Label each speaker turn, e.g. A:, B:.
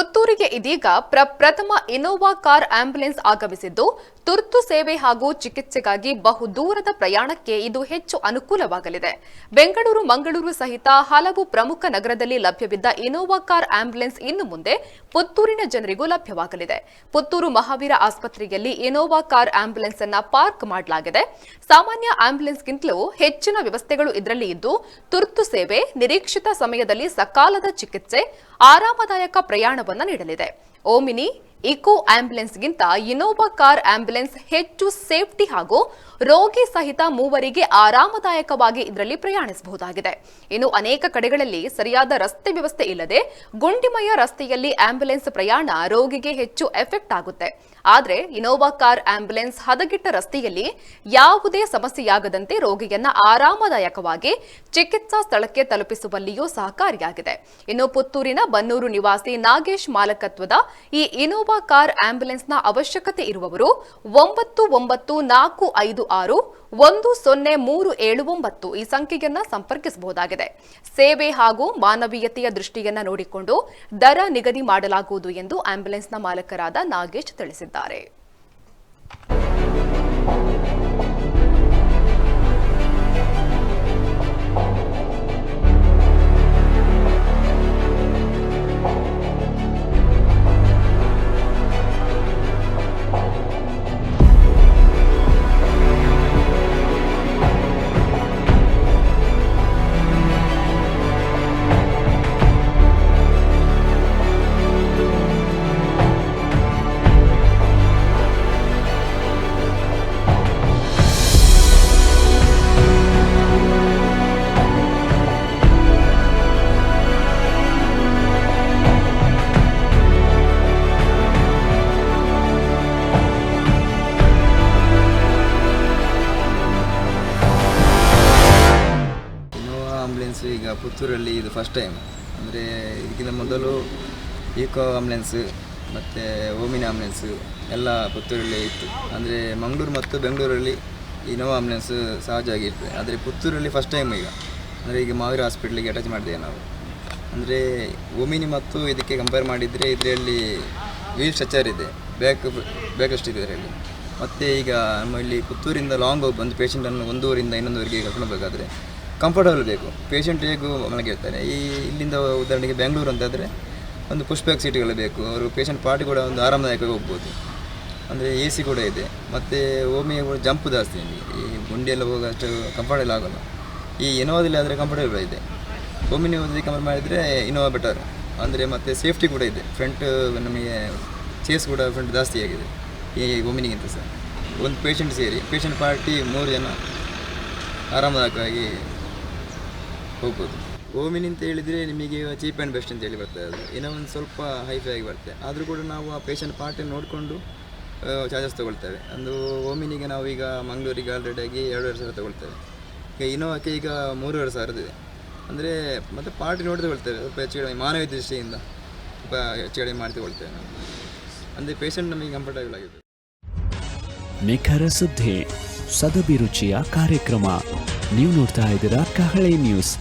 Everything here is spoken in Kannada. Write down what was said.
A: Отут ಪುತ್ತೂರಿಗೆ ಇದೀಗ ಪ್ರಪ್ರಥಮ ಇನೋವಾ ಕಾರ್ ಆಂಬ್ಯುಲೆನ್ಸ್ ಆಗಮಿಸಿದ್ದು, ತುರ್ತು ಸೇವೆ ಹಾಗೂ ಚಿಕಿತ್ಸೆಗಾಗಿ ಬಹುದೂರದ ಪ್ರಯಾಣಕ್ಕೆ ಇದು ಹೆಚ್ಚು ಅನುಕೂಲವಾಗಲಿದೆ. ಬೆಂಗಳೂರು, ಮಂಗಳೂರು ಸಹಿತ ಹಲವು ಪ್ರಮುಖ ನಗರದಲ್ಲಿ ಲಭ್ಯವಿದ್ದ ಇನೋವಾ ಕಾರ್ ಆಂಬ್ಯುಲೆನ್ಸ್ ಇನ್ನು ಮುಂದೆ ಪುತ್ತೂರಿನ ಜನರಿಗೂ ಲಭ್ಯವಾಗಲಿದೆ. ಪುತ್ತೂರು ಮಹಾವೀರ ಆಸ್ಪತ್ರೆಯಲ್ಲಿ ಇನೋವಾ ಕಾರ್ ಆಂಬ್ಯುಲೆನ್ಸ್ ಅನ್ನ ಪಾರ್ಕ್ ಮಾಡಲಾಗಿದೆ. ಸಾಮಾನ್ಯ ಆಂಬ್ಯುಲೆನ್ಸ್ಗಿಂತಲೂ ಹೆಚ್ಚಿನ ವ್ಯವಸ್ಥೆಗಳು ಇದರಲ್ಲಿ ಇದ್ದು, ತುರ್ತು ಸೇವೆ, ನಿರೀಕ್ಷಿತ ಸಮಯದಲ್ಲಿ ಸಕಾಲದ ಚಿಕಿತ್ಸೆ, ಆರಾಮದಾಯಕ ಪ್ರಯಾಣವನ್ನು ನೀಡಲಿದೆ. ಓಮಿನಿ ಇಕೋ ಆಂಬ್ಯುಲೆನ್ಸ್ಗಿಂತ ಇನೋವಾ ಕಾರ್ ಆಂಬ್ಯುಲೆನ್ಸ್ ಹೆಚ್ಚು ಸೇಫ್ಟಿ ಹಾಗೂ ರೋಗಿ ಸಹಿತ ಮೂವರಿಗೆ ಆರಾಮದಾಯಕವಾಗಿ ಇದರಲ್ಲಿ ಪ್ರಯಾಣಿಸಬಹುದಾಗಿದೆ. ಇನ್ನು ಅನೇಕ ಕಡೆಗಳಲ್ಲಿ ಸರಿಯಾದ ರಸ್ತೆ ವ್ಯವಸ್ಥೆ ಇಲ್ಲದೆ ಗುಂಡಿಮಯ ರಸ್ತೆಯಲ್ಲಿ ಆಂಬ್ಯುಲೆನ್ಸ್ ಪ್ರಯಾಣ ರೋಗಿಗೆ ಹೆಚ್ಚು ಎಫೆಕ್ಟ್ ಆಗುತ್ತೆ. ಆದರೆ ಇನೋವಾ ಕಾರ್ ಆಂಬ್ಯುಲೆನ್ಸ್ ಹದಗಿಟ್ಟ ರಸ್ತೆಯಲ್ಲಿ ಯಾವುದೇ ಸಮಸ್ಯೆಯಾಗದಂತೆ ರೋಗಿಯನ್ನ ಆರಾಮದಾಯಕವಾಗಿ ಚಿಕಿತ್ಸಾ ಸ್ಥಳಕ್ಕೆ ತಲುಪಿಸುವಲ್ಲಿಯೂ ಸಹಕಾರಿಯಾಗಿದೆ. ಇನ್ನು ಪುತ್ತೂರಿನ ಬನ್ನೂರು ನಿವಾಸಿ ನಾಗೇಶ್ ಮಾಲಕತ್ವದ ಈ ಇನೋವಾ ಕಾರ್ ಆಂಬ್ಯುಲೆನ್ಸ್ನ ಅವಶ್ಯಕತೆ ಇರುವವರು ಒಂಬತ್ತು ಒಂಬತ್ತು ನಾಲ್ಕು ಐದು ಆರು ಒಂದು ಸೊನ್ನೆ ಮೂರು ಏಳು ಒಂಬತ್ತು ಈ ಸಂಖ್ಯೆಯನ್ನ ಸಂಪರ್ಕಿಸಬಹುದಾಗಿದೆ. ಸೇವೆ ಹಾಗೂ ಮಾನವೀಯತೆಯ ದೃಷ್ಟಿಯನ್ನ ನೋಡಿಕೊಂಡು ದರ ನಿಗದಿ ಮಾಡಲಾಗುವುದು ಎಂದು ಆಂಬ್ಯುಲೆನ್ಸ್ನ ಮಾಲಕರಾದ ನಾಗೇಶ್ ತಿಳಿಸಿದ್ದಾರೆ.
B: ಪುತ್ತೂರಲ್ಲಿ ಇದು ಫಸ್ಟ್ ಟೈಮ್ ಅಂದರೆ ಇದಕ್ಕಿಂತ ಮೊದಲು ಈಕೋ ಆಂಬುಲೆನ್ಸ್ ಮತ್ತು ಓಮಿನಿ ಆಂಬುಲೆನ್ಸ್ ಎಲ್ಲ ಪುತ್ತೂರಲ್ಲಿ ಇತ್ತು. ಅಂದರೆ ಮಂಗಳೂರು ಮತ್ತು ಬೆಂಗಳೂರಲ್ಲಿ ಇನೋವಾ ಆಂಬ್ಯುಲೆನ್ಸ್ ಸಹಜವಾಗಿ ಇರ್ತದೆ. ಆದರೆ ಪುತ್ತೂರಲ್ಲಿ ಫಸ್ಟ್ ಟೈಮ್ ಈಗ. ಅಂದರೆ ಈಗ ಮಾವೀರ ಹಾಸ್ಪಿಟ್ಲಿಗೆ ಅಟ್ಯಾಚ್ ಮಾಡಿದೆ ನಾವು. ಅಂದರೆ ಓಮಿನಿ ಮತ್ತು ಇದಕ್ಕೆ ಕಂಪೇರ್ ಮಾಡಿದರೆ ಇದರಲ್ಲಿ ವೀಲ್ ಸ್ಟ್ರಚರ್ ಇದೆ. ಬ್ಯಾಕ್ ಬ್ಯಾಕ್ ಇದೆ ಇದರಲ್ಲಿ. ಮತ್ತು ಈಗ ನಮ್ಮ ಇಲ್ಲಿ ಪುತ್ತೂರಿಂದ ಲಾಂಗ್ ಹೋಗಿ ಬಂದು ಪೇಷಂಟನ್ನು ಒಂದೂರಿಂದ ಇನ್ನೊಂದೂರಿಗೆ ಕರ್ಕೊಂಡು ಹೋಗಬೇಕಾದ್ರೆ ಕಂಫರ್ಟಬಲ್ ಬೇಕು. ಪೇಷಂಟ್ ಹೇಗೂ ಮಲಗಿರ್ತಾರೆ. ಈ ಇಲ್ಲಿಂದ ಉದಾಹರಣೆಗೆ ಬೆಂಗಳೂರು ಅಂತಾದರೆ ಒಂದು ಪುಷ್ಪ್ಯಾಕ್ ಸೀಟ್ಗಳು ಬೇಕು. ಅವರು ಪೇಷಂಟ್ ಪಾರ್ಟಿ ಕೂಡ ಒಂದು ಆರಾಮದಾಯಕವಾಗಿ ಹೋಗ್ಬೋದು. ಅಂದರೆ ಎ ಸಿ ಕೂಡ ಇದೆ. ಮತ್ತು ಓಮಿ ಕೂಡ ಜಂಪ್ ಜಾಸ್ತಿ ನಿಮಗೆ ಈ ಗುಂಡಿಯೆಲ್ಲ ಹೋಗೋ ಅಷ್ಟು ಕಂಫರ್ಟಬಲ್ ಆಗೋಲ್ಲ. ಈ ಇನೋವಾದಲ್ಲಿ ಆದರೆ ಕಂಫರ್ಟಬಲ್ ಇದೆ. ಓಮಿನಿ ಓದಿ ಕಂಪೇರ್ ಮಾಡಿದರೆ ಇನೋವಾ ಬೆಟರ್ ಅಂದರೆ ಮತ್ತು ಸೇಫ್ಟಿ ಕೂಡ ಇದೆ. ಫ್ರಂಟ್ ನಮಗೆ ಚೇಸ್ ಕೂಡ ಫ್ರಂಟ್ ಜಾಸ್ತಿ ಆಗಿದೆ. ಈ ಓಮಿನಿಗಿಂತ ಸಹ. ಒಂದು ಪೇಷಂಟ್ ಸೇರಿ. ಪೇಷಂಟ್ ಪಾರ್ಟಿ ಮೂರು ಜನ ಆರಾಮದಾಯಕವಾಗಿ ಹೋಗ್ಬೋದು. ಓಮಿನಿ ಅಂತ ಹೇಳಿದರೆ ನಿಮಗೆ ಚೀಪ್ ಆ್ಯಂಡ್ ಬೆಸ್ಟ್ ಅಂತ ಹೇಳಿ ಬರ್ತದೆ ಅದು. ಏನೋ ಒಂದು ಸ್ವಲ್ಪ ಹೈಫೈ ಆಗಿ ಬರ್ತದೆ ಆದರೂ ಕೂಡ ನಾವು ಆ ಪೇಷಂಟ್ ಪಾರ್ಟಿ ನೋಡಿಕೊಂಡು ಚಾರ್ಜಸ್ ತೊಗೊಳ್ತೇವೆ. ಒಂದು ಓಮಿನಿಗೆ ನಾವು ಈಗ ಮಂಗಳೂರಿಗೆ ಆಲ್ರೆಡಿ ಆಗಿ ಎರಡೂವರೆ ಸಾವಿರ ತೊಗೊಳ್ತೇವೆ. ಈಗ ಇನೋವಾಕ್ಕೆ ಈಗ ಮೂರುವರೆ ಸಾವಿರದಿದೆ ಅಂದರೆ ಮತ್ತು ಪಾರ್ಟಿ ನೋಡಿ ತಗೊಳ್ತೇವೆ. ಸ್ವಲ್ಪ ಹೆಚ್ಚು ಕಡಿಮೆ, ಮಾನವೀಯ ದೃಷ್ಟಿಯಿಂದ ಸ್ವಲ್ಪ ಹೆಚ್ಚು ಕಡಿಮೆ ಮಾಡಿ ತೊಗೊಳ್ತೇವೆ ನಾವು. ಅಂದರೆ ಪೇಷಂಟ್ ನಮಗೆ ಕಂಫರ್ಟಬಲ್ ಆಗಿದೆ
C: ನಿಖರ ಸುದ್ದಿ, ಸದಭಿರುಚಿಯ ಕಾರ್ಯಕ್ರಮ. ನೀವು ನೋಡ್ತಾ ಇದ್ದೀರಾ ಕಹಳೆ ನ್ಯೂಸ್